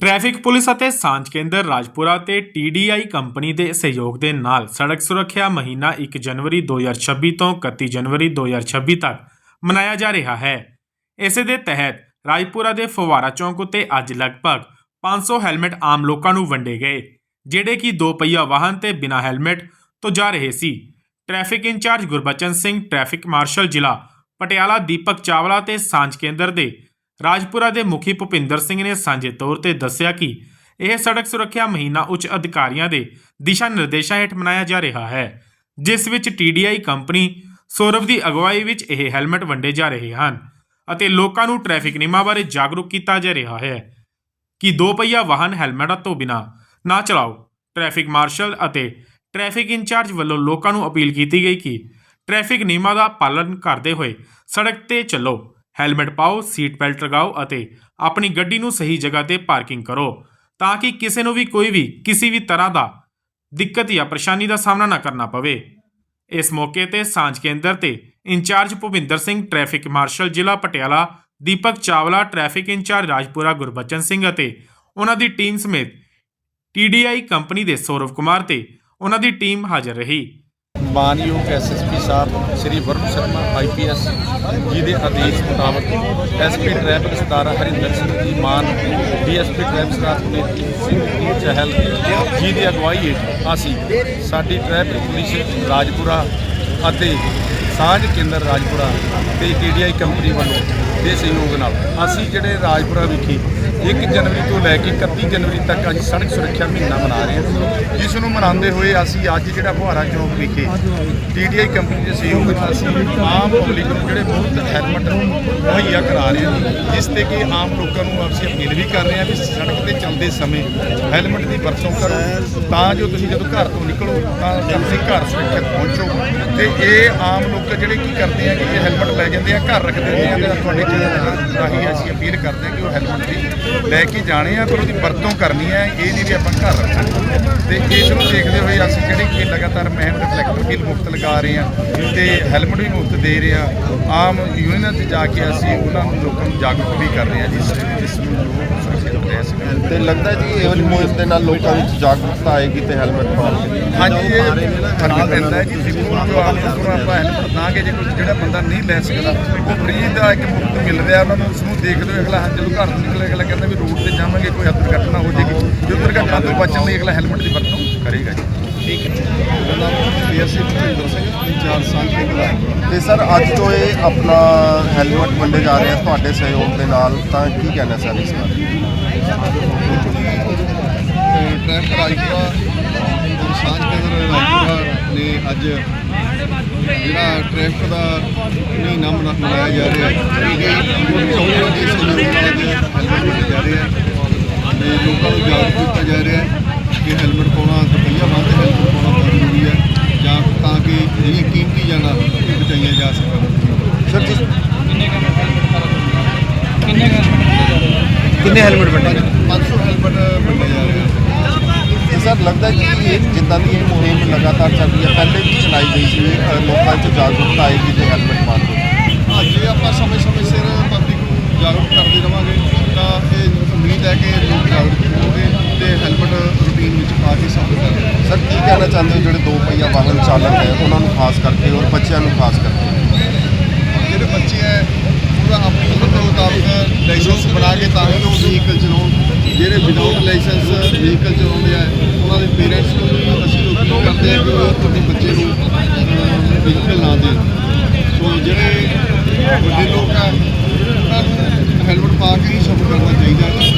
Traffic police ਅਤੇ ਸਾਂਝ ਕੇਂਦਰ ਰਾਜਪੁਰਾ ਤੇ ਟੀਡੀਆਈ ਕੰਪਨੀ ਦੇ ਸਹਿਯੋਗ ਦੇ ਨਾਲ ਸੜਕ ਸੁਰੱਖਿਆ ਮਹੀਨਾ 1 ਜਨਵਰੀ 2026 ਤੋਂ 31 ਜਨਵਰੀ 2026 ਤੱਕ ਮਨਾਇਆ ਜਾ ਰਿਹਾ ਹੈ। ਇਸੇ ਦੇ ਤਹਿਤ ਰਾਜਪੁਰਾ ਦੇ ਫਵਾਰਾ ਚੌਂਕ ਉੱਤੇ ਅੱਜ ਲਗਭਗ 500 ਹੈਲਮਟ ਆਮ ਲੋਕਾਂ ਨੂੰ ਵੰਡੇ ਗਏ, ਜਿਹੜੇ ਕਿ ਦੋ ਪਹੀਆ ਵਾਹਨ ਤੇ ਬਿਨਾਂ ਹੈਲਮਟ ਤੋਂ ਜਾ ਰਹੇ ਸੀ। Traffic incharge Gurbachan Singh, traffic marshal ਜ਼ਿਲ੍ਹਾ ਪਟਿਆਲਾ ਦੀਪਕ ਚਾਵਲਾ ਤੇ ਸਾਂਝ ਕੇਂਦਰ ਦੇ ਰਾਜਪੁਰਾ ਦੇ ਮੁਖੀ ਭੁਪਿੰਦਰ ਸਿੰਘ ਨੇ ਸਾਂਝੇ ਤੌਰ ਤੇ ਦੱਸਿਆ ਕਿ ਇਹ ਸੜਕ ਸੁਰੱਖਿਆ ਮਹੀਨਾ ਉੱਚ ਅਧਿਕਾਰੀਆਂ ਦੇ ਦਿਸ਼ਾ ਨਿਰਦੇਸ਼ਾਂ ਹੇਠ ਮਨਾਇਆ ਜਾ ਰਿਹਾ ਹੈ, ਜਿਸ ਵਿੱਚ ਟੀਡੀਆਈ ਕੰਪਨੀ ਸੌਰਵ ਦੀ ਅਗਵਾਈ ਵਿੱਚ ਇਹ ਹੈਲਮਟ ਵੰਡੇ ਜਾ ਰਹੇ ਹਨ ਅਤੇ ਲੋਕਾਂ ਨੂੰ ਟ੍ਰੈਫਿਕ ਨਿਯਮਾਂ ਬਾਰੇ ਜਾਗਰੂਕ ਕੀਤਾ ਜਾ ਰਿਹਾ ਹੈ ਕਿ ਦੋ ਪਹੀਆ ਵਾਹਨ ਹੈਲਮਟਾਂ ਤੋਂ ਬਿਨਾਂ ਨਾ ਚਲਾਓ। ਟ੍ਰੈਫਿਕ ਮਾਰਸ਼ਲ ਅਤੇ ਟ੍ਰੈਫਿਕ ਇੰਚਾਰਜ ਵੱਲੋਂ ਲੋਕਾਂ ਨੂੰ ਅਪੀਲ ਕੀਤੀ ਗਈ ਕਿ ਟ੍ਰੈਫਿਕ ਨਿਯਮਾਂ ਦਾ ਪਾਲਣ ਕਰਦੇ ਹੋਏ ਸੜਕ ਤੇ ਚੱਲੋ। ਹੈਲਮਟ ਪਾਓ, ਸੀਟ ਬੈਲਟ ਲਗਾਓ ਅਤੇ ਆਪਣੀ ਗੱਡੀ ਨੂੰ ਸਹੀ ਜਗ੍ਹਾ ਤੇ ਪਾਰਕਿੰਗ ਕਰੋ ਤਾਂ ਕਿ ਕਿਸੇ ਨੂੰ ਵੀ ਕੋਈ ਵੀ, ਕਿਸੇ ਵੀ ਤਰ੍ਹਾਂ ਦਾ ਦਿੱਕਤ ਜਾਂ ਪਰੇਸ਼ਾਨੀ ਦਾ ਸਾਹਮਣਾ ਨਾ ਕਰਨਾ ਪਵੇ। ਇਸ ਮੌਕੇ ਤੇ ਸਾਂਝ ਕੇਂਦਰ ਤੇ incharge Bhupinder Singh, traffic marshal ਜ਼ਿਲ੍ਹਾ ਪਟਿਆਲਾ, ਦੀਪਕ ਚਾਵਲਾ, ਟ੍ਰੈਫਿਕ ਇੰਚਾਰਜ ਰਾਜਪੁਰਾ ਗੁਰਬਚਨ ਸਿੰਘ ਅਤੇ ਉਹਨਾਂ ਦੀ ਟੀਮ ਸਮੇਤ ਟੀਡੀਆਈ ਕੰਪਨੀ ਦੇ ਸੌਰਵ ਕੁਮਾਰ ਤੇ ਉਹਨਾਂ ਦੀ ਟੀਮ ਹਾਜ਼ਰ ਰਹੀ। ਮਾਨਯੋਗ ਐਸਐਸਪੀ ਸਾਹਿਬ ਸ੍ਰੀ ਵਰੁਣ ਸ਼ਰਮਾ ਆਈਪੀਐਸ ਜੀ ਦੇ ਆਦੇਸ਼ ਮੁਤਾਬਕ SP traffic Satara Harinder Singh ji Mann DSP traffic Satara Puneet Singh ji Chahal ji ਦੀ ਅਗਵਾਈ ਹੇਠ ਅਸੀਂ ਸਾਡੀ ਟ੍ਰੈਫਿਕ ਪੁਲਿਸ ਰਾਜਪੁਰਾ ਅਤੇ ਸਾਂਝ ਕੇਂਦਰ ਰਾਜਪੁਰਾ ਤੇ ਟੀਡੀਆਈ ਕੰਪਨੀ ਵੱਲੋਂ ਦੇ ਸਹਿਯੋਗ ਨਾਲ। ਅਸੀਂ ਜਿਹੜੇ ਰਾਜਪੁਰਾ ਵਿਖੇ 1 ਜਨਵਰੀ ਤੋਂ ਲੈ ਕੇ 31 ਜਨਵਰੀ ਤੱਕ ਅੱਜ ਸੜਕ ਸੁਰੱਖਿਆ ਮਹੀਨਾ ਮਨਾ ਰਹੇ ਹਾਂ। ਜਿਸ ਨੂੰ ਮਨਾਉਂਦੇ ਹੋਏ ਅਸੀਂ ਅੱਜ ਜਿਹੜਾ ਫੁਹਾਰਾ ਚੌਕ ਵਿਖੇ ਟੀਡੀਆਈ ਕੰਪਨੀ ਦੇ ਸਹਿਯੋਗ ਨਾਲ ਅਸੀਂ ਆਮ ਪਬਲਿਕ ਨੂੰ ਜਿਹੜੇ ਬਹੁਤ ਹੈਲਮਟ ਮੁਹੱਈਆ ਕਰਾ ਰਹੇ ਹਾਂ, ਜਿਸ ਤੇ ਕਿ ਆਮ ਲੋਕਾਂ ਨੂੰ ਅਸੀਂ ਅਪੀਲ ਵੀ ਕਰ ਰਹੇ ਹਾਂ ਵੀ ਸੜਕ ਤੇ ਚੱਲਦੇ ਸਮੇਂ ਹੈਲਮਟ ਦੀ ਵਰਤੋਂ ਕਰੋ। ਤਾਂ ਜੋ ਤੁਸੀਂ ਜਦੋਂ ਘਰ ਤੋਂ ਨਿਕਲੋ, ਤਾਂ ਆਪਣੇ ਘਰ ਸੁਰੱਖਿਅਤ ਪਹੁੰਚੋ। ਤੇ ਇਹ ਆਮ ਲੋਕ ਜਿਹੜੇ ਕੀ ਕਰਦੇ ਆ ਕਿ ਇਹ ਹੈਲਮਟ ਲੈ ਜਾਂਦੇ ਆ, ਘਰ ਰੱਖ ਦਿੰਦੇ ਆ ਤੇ ਤੁਹਾਡੇ ਰਾਹੀਂ ਅਸੀਂ ਅਪੀਲ ਕਰਦੇ ਹਾਂ ਕਿ ਉਹ ਹੈਲਮਟ ਦੀ ਲੈ ਕੇ ਜਾਣੇ ਆ, ਪਰ ਉਹਦੀ ਵਰਤੋਂ ਕਰਨੀ ਹੈ, ਇਹ ਨਹੀਂ ਵੀ ਆਪਾਂ ਘਰ ਰੱਖਣਾ ਤੇ ਇਸ ਨੂੰ ਦੇਖਦੇ ਹੋਏ ਅਸੀਂ ਜਿਹੜੀ ਕਿ ਲਗਾਤਾਰ ਮਹਿਮ ਰਿਫਲੈਕਟਰ ਵੀ ਮੁਫਤ ਲਗਾ ਰਹੇ ਆ ਤੇ ਹੈਲਮਟ ਵੀ ਮੁਫਤ ਦੇ ਰਹੇ ਆ ਆਮ ਯੂਨੀਅਨਾਂ ਤੇ ਜਾ ਕੇ ਅਸੀਂ ਉਹਨਾਂ ਨੂੰ ਲੋਕਾਂ ਨੂੰ ਜਾਗਰੂਕ ਵੀ ਕਰ ਰਹੇ ਆ ਜਿਸ ਜਿਸ ਨੂੰ ਲੋਕ ਸੁਰੱਖਿਅਤ ਹੋ ਰਿਹਾ ਸੀ ਤੇ ਲੱਗਦਾ ਜੀ ਇਹ ਵਾਲੀ ਮੁਹਿੰਮ ਦੇ ਨਾਲ ਲੋਕਾਂ ਵਿੱਚ ਜਾਗਰੂਕਤਾ ਆਏਗੀ ਤੇ ਹੈਲਮਟ ਪਾਉਣਗੇ ਹਾਂਜੀ ਇਹ ਫ਼ਰਕ ਪੈਂਦਾ ਹੈ ਕਿ ਜ਼ਰੂਰ ਜੋ ਆਮ ਨੂੰ ਆਪਾਂ ਹੈਲਮਟ ਦਾਂਗੇ ਜੇ ਕੋਈ ਜਿਹੜਾ ਬੰਦਾ ਨਹੀਂ ਲੈ ਸਕਦਾ ਉਹ ਫ੍ਰੀ ਦਾ ਇੱਕ ਮੁਫਤ ਮਿਲ ਰਿਹਾ ਉਹਨਾਂ ਨੂੰ ਉਸ ਨੂੰ ਦੇਖਦੇ ਹੋਏ ਅਗਲਾ ਜਦੋਂ ਘਰ ਤੋਂ ਨਿਕਲੇ ਅਗਲਾ ਕਹਿੰਦਾ ਵੀ ਰੋਡ ਤੇ ਜਾਵਾਂਗੇ ਕੋਈ ਦੁਰਘਟਨਾ ਹੋ ਜਾਏਗੀ। ਜੋ ਦੁਰਘਟਨਾ ਤੋਂ ਬਚਣ ਲਈ ਅਗਲਾ ਹੈਲਮਟ ਦੀ ਵਰਤੋਂ ਕਰੇਗਾ ਜੀ। ਠੀਕ ਹੈ। ਮੇਰਾ ਨਾਮ ਪੀਐਸਸੀ ਭੁਪਿੰਦਰ ਸਿੰਘ ਇੰਚਾਰਜ ਸੰਖੇਤ ਤੇ ਸਰ ਅੱਜ ਤੋਂ ਇਹ ਆਪਣਾ ਹੈਲਮਟ ਵੰਡੇ ਜਾ ਰਹੇ ਆ ਤੁਹਾਡੇ ਸਹਿਯੋਗ ਦੇ ਨਾਲ ਤਾਂ ਕੀ ਕਹਿਣਾ ਸਰ ਇਸ ਬਾਰੇ? ਟ੍ਰੈਫਿਕ ਰਾਜਪੁਰਾ ਔਰ ਸਾਂਝ ਕੇਂਦਰ ਰਾਜਪੁਰਾ ਨੇ ਅੱਜ ਜਿਹੜਾ ਟ੍ਰੈਫਿਕ ਦਾ ਮਹੀਨਾ ਮਨਾ- ਮਨਾਇਆ ਜਾ ਰਿਹਾ ਹੈ ਚੌਕਾਂ ਦੇ ਸਹਿਯੋਗ ਨਾਲ ਹੈਲਮਟ ਵੰਡੇ ਜਾ ਰਹੇ ਹੈ ਤੇ ਲੋਕਾਂ ਨੂੰ ਜਾਗਰੂਕ ਕੀਤਾ ਜਾ ਰਿਹਾ ਹੈ। ਕਿ ਹੈਲਮਟ ਪਾਉਣਾ ਦੁਪਹੀਆ ਤੇ ਹੈਲਮਟ ਪਾਉਣਾ ਬਹੁਤ ਜ਼ਰੂਰੀ ਹੈ ਜਾਂ ਤਾਂ ਕਿ ਜਿਹੜੀਆਂ ਕੀਮਤੀ ਜਾਨਾਂ ਇਹ ਬਚਾਈਆਂ ਜਾ ਸਕਣ। ਸਰ ਜਿਸ ਕਿੰਨੇ ਹੈਲਮਟ ਵੰਡੇ 500 ਹੈਲਮਟ ਵੰਡੇ ਜਾ ਰਹੇ ਹੈ? ਤੇ ਸਰ ਲੱਗਦਾ ਕਿ ਇਹ ਜਿੱਦਾਂ ਦੀ ਇਹ ਮੁਹਿੰਮ ਲਗਾਤਾਰ ਚੱਲ ਰਹੀ ਹੈ ਪਹਿਲੇ ਵੀ ਚਲਾਈ ਗਈ ਸੀ ਲੋਕਾਂ 'ਚ ਜਾਗਰੂਕਤਾ ਆਏਗੀ ਤੇ ਹੈਲਮਟ ਪਾਉਣਗੇ ਹਾਂ ਜੇ ਆਪਾਂ ਸਮੇਂ-ਸਮੇਂ ਸਿਰ ਪਬਲਿਕ ਨੂੰ ਜਾਗਰੂਕ ਕਰਦੇ ਰਵਾਂਗੇ। ਤਾਂ ਇਹ ਉਮੀਦ ਹੈ ਕਿ ਲੋਕ ਜਾਗਰੂਕ ਹੋਣਗੇ ਤੇ ਹੈਲਮਟ ਰੂਟੀਨ ਵਿੱਚ ਪਾ ਕੇ ਸਫ਼ਰ ਕਰਨਗੇ ਸਰ ਕੀ ਕਹਿਣਾ ਚਾਹੁੰਦੇ ਹੋ, ਜਿਹੜੇ ਦੋ ਪਹੀਆ ਵਾਹਨ ਚਾਲਕ ਹੈ, ਉਹਨਾਂ ਨੂੰ ਖਾਸ ਕਰਕੇ ਔਰ ਬੱਚਿਆਂ ਨੂੰ ਖਾਸ ਕਰਕੇ? ਜਿਹੜੇ ਬੱਚੇ ਹੈ, ਪੂਰਾ ਆਪਣੀ ਉਮਰ ਦੇ ਮੁਤਾਬਕ ਲਾਇਸੈਂਸ ਬਣਾ ਕੇ ਤਾਂ ਕਿ ਉਹ ਵਹੀਕਲ ਚਲਾਉਣ। ਜਿਹੜੇ ਵਿਦਆਊਟ ਲਾਇਸੈਂਸ ਵਹੀਕਲ ਚਲਾਉਂਦੇ ਆ, ਉਹਨਾਂ ਦੇ ਪੇਰੈਂਟਸ ਨੂੰ ਵੀ ਅਸੀਂ ਅਪੀਲ ਕਰਦੇ ਹਾਂ ਕਿ ਉਹ ਆਪਣੇ ਬੱਚੇ ਨੂੰ ਵਹੀਕਲ ਨਾ ਦੇਣ। ਸੋ ਜਿਹੜੇ ਵੱਡੇ ਲੋਕ ਆ, ਉਹਨਾਂ ਨੂੰ ਹੈਲਮਟ ਪਾ ਕੇ ਹੀ ਸਫ਼ਰ ਕਰਨਾ ਚਾਹੀਦਾ ਹੈ।